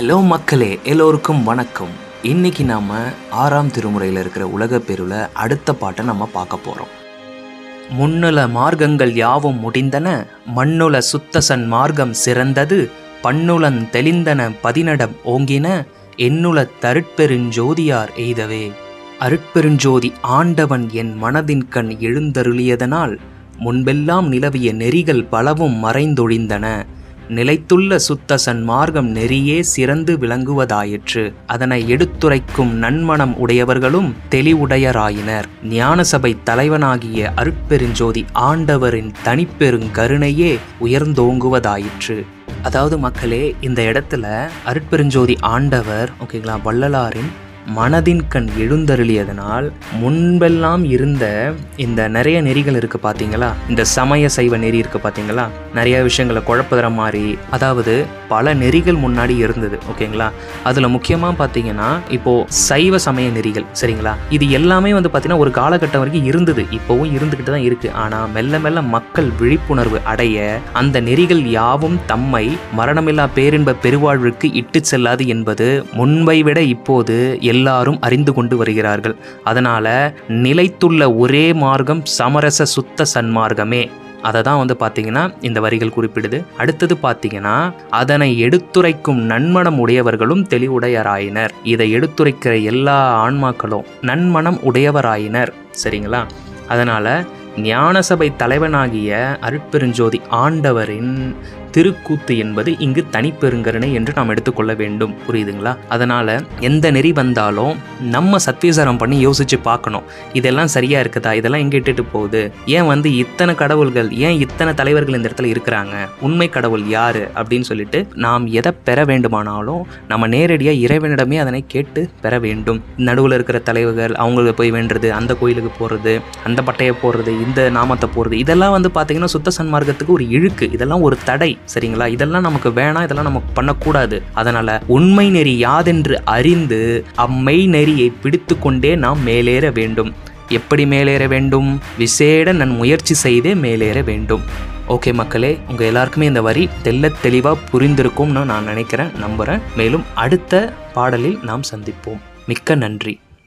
Hello மக்களே எல்லோருக்கும் வணக்கம். இன்னைக்கு நாம ஆறாம் திருமுறையில் இருக்கிற உலக பெருவில் அடுத்த பாட்டை நம்ம பார்க்க போறோம். முன்னுல மார்க்கங்கள் யாவும் முடிந்தன மண்ணுல சுத்தசன் மார்க்கம் சிறந்தது பண்ணுலன் தெளிந்தன பதினடம் ஓங்கின என்னுல தருட்பெருஞ்சோதியார் எய்தவே. அருட்பெருஞ்சோதி ஆண்டவன் என் மனதின் கண் எழுந்தருளியதனால் முன்பெல்லாம் நிலவிய நெறிகள் பலவும் மறைந்தொழிந்தன. நிலைத்துள்ள சுத்த சன்மார்க்கம் நெறியே சிறந்து விளங்குவதாயிற்று. அதனை எடுத்துரைக்கும் நன்மனம் உடையவர்களும் தெளிவுடையராயினர். ஞானசபை தலைவனாகிய அருட்பெருஞ்சோதி ஆண்டவரின் தனிப்பெருங்கருணையே உயர்ந்தோங்குவதாயிற்று. அதாவது மக்களே இந்த இடத்துல அருட்பெருஞ்சோதி ஆண்டவர் ஓகேங்களா வள்ளலாரின் மனதின் கண் எழுந்தருளியதனால் முன்பெல்லாம் இருந்த இந்த நிறைய நெறிகள் இருக்கு பார்த்தீங்களா இந்த சமய சைவ நெறி இருக்கு பார்த்தீங்களா நிறைய விஷயங்களை குழப்புதற மாதிரி அதாவது பல நெறிகள் முன்னாடி இருந்தது ஓகேங்களா? அதில் முக்கியமாக பார்த்தீங்கன்னா இப்போ சைவ சமய நெறிகள் சரிங்களா? இது எல்லாமே வந்து பார்த்தீங்கன்னா ஒரு காலகட்டம் வரைக்கும் இருந்தது இப்போவும் இருந்துக்கிட்டு தான் இருக்கு. ஆனால் மெல்ல மெல்ல மக்கள் விழிப்புணர்வு அடைய அந்த நெறிகள் யாவும் தம்மை மரணமில்லா பேரின்ப பெருவாழ்வுக்கு இட்டு செல்லாது என்பது முன்பை விட இப்போது எல்லாரும் அறிந்து கொண்டு வருகிறார்கள். அதனால் நிலைத்துள்ள ஒரே மார்க்கம் சமரச சுத்த சன்மார்க்கமே. அதை தான் வந்து பார்த்தீங்கன்னா இந்த வரிகள் குறிப்பிடுது. அடுத்தது பார்த்தீங்கன்னா அதனை எடுத்துரைக்கும் நன்மனம் உடையவர்களும் தெளிவுடையராயினர். இதை எடுத்துரைக்கிற எல்லா ஆன்மாக்களும் நன்மனம் உடையவராயினர். சரிங்களா? அதனால் ஞானசபை தலைவனாகிய அருட்பெருஞ்சோதி ஆண்டவரின் திருக்கூத்து என்பது இங்கு தனிப்பெருங்கருணை என்று நாம் எடுத்துக்கொள்ள வேண்டும். புரியுதுங்களா? அதனால் எந்த நெறி வந்தாலும் நம்ம சத்வீசாரம் பண்ணி யோசித்து பார்க்கணும். இதெல்லாம் சரியாக இருக்குதா? இதெல்லாம் எங்கே இட்டுட்டு போகுது? ஏன் வந்து இத்தனை கடவுள்கள் ஏன் இத்தனை தலைவர்கள் இந்த இடத்துல இருக்கிறாங்க? உண்மை கடவுள் யார்? அப்படின்னு சொல்லிட்டு நாம் எதை பெற வேண்டுமானாலும் நம்ம நேரடியாக இறைவனிடமே அதனை கேட்டு பெற வேண்டும். நடுவில் இருக்கிற தலைவர்கள் அவங்களுக்கு போய் வேண்டுறது அந்த கோயிலுக்கு போகிறது அந்த பட்டையை போடுறது இந்த நாமத்தை போடுறது இதெல்லாம் வந்து பார்த்தீங்கன்னா சுத்த சன்மார்க்கத்துக்கு ஒரு இழுக்கு. இதெல்லாம் ஒரு தடை. சரிங்களா? இதெல்லாம் நமக்கு வேணாம். இதெல்லாம் நமக்கு பண்ணக்கூடாது. அதனால உண்மை நெறி யாதென்று அறிந்து அம்மை நெறியை பிடித்து கொண்டே நாம் மேலேற வேண்டும். எப்படி மேலேற வேண்டும்? விசேட நன் முயற்சி செய்தே மேலேற வேண்டும். ஓகே மக்களே உங்கள் எல்லாருக்குமே இந்த வரி தெல்ல தெளிவாக புரிந்திருக்கும்னு நான் நினைக்கிறேன் நம்புகிறேன் மேலும் அடுத்த பாடலில் நாம் சந்திப்போம். மிக்க நன்றி.